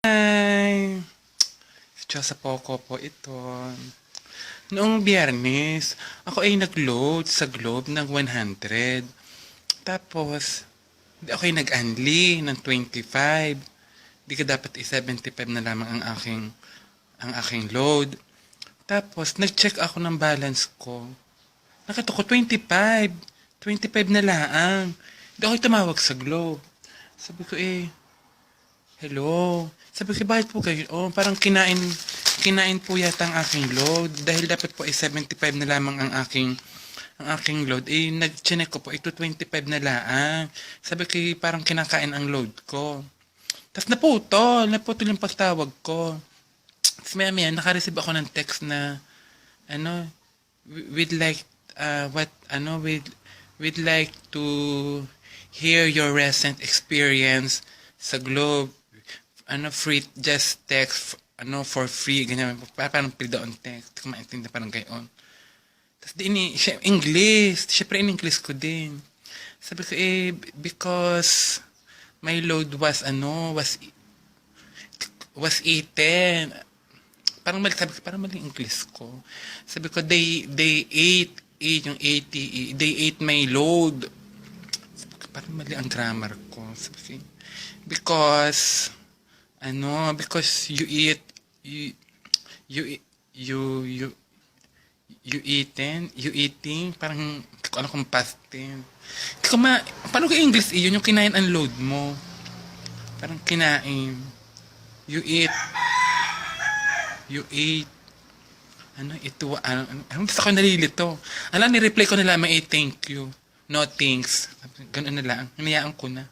Hi! Si Chosa Poco po ito. Noong biyernes, ako ay nag-load sa Globe ng 100. Tapos, ako ay nag-unli ng 25. Di ka dapat i-75 na lamang ang aking, ang aking load. Tapos, nag-check ako ng balance ko. Nakita ko 25. 25 na laang. Di ako tumawag sa Globe. Sabi ko eh, Hello. Sabi ko, bakit po kayo? Oh, parang kinain, kinain po yata ang aking load. Dahil dapat po ay 75 na lamang ang aking, ang aking load. Eh, nag-check ko po, ito 25 na laang. Sabi ko, eh, parang kinakain ang load ko. Tapos naputol, naputol yung pagtawag ko. Tapos maya maya, nakareceive ako ng text na, ano, we'd like, uh, what, ano, we'd, we'd like to hear your recent experience sa Globe. Ano, free, just text, ano, for free, ganyan. Pa- Parang free doon text. Ko maintindihan, parang gayon. Tapos di ini, siya, English. Siyempre, in English ko din. Sabi ko, eh, because my load was, ano, was, was eaten. Parang mali, sabi ko, parang mali English ko. Sabi ko, they, they ate, ate yung 80, they ate my load. Sabi ko, parang mali ang grammar ko. Sabi ko, because, ano, because you eat, you, you, you, you, you eaten, you eating, parang, ko alam kung past tense. Ko paano ko English yun yung kinain ang load mo. Parang kinain. You eat, you eat, ano, ito, ano, ano, ano, basta ako nalilito. Alam, ni-reply ko na lamang, eh, thank you. No thanks. Ganun na lang. Hinayaan ko na.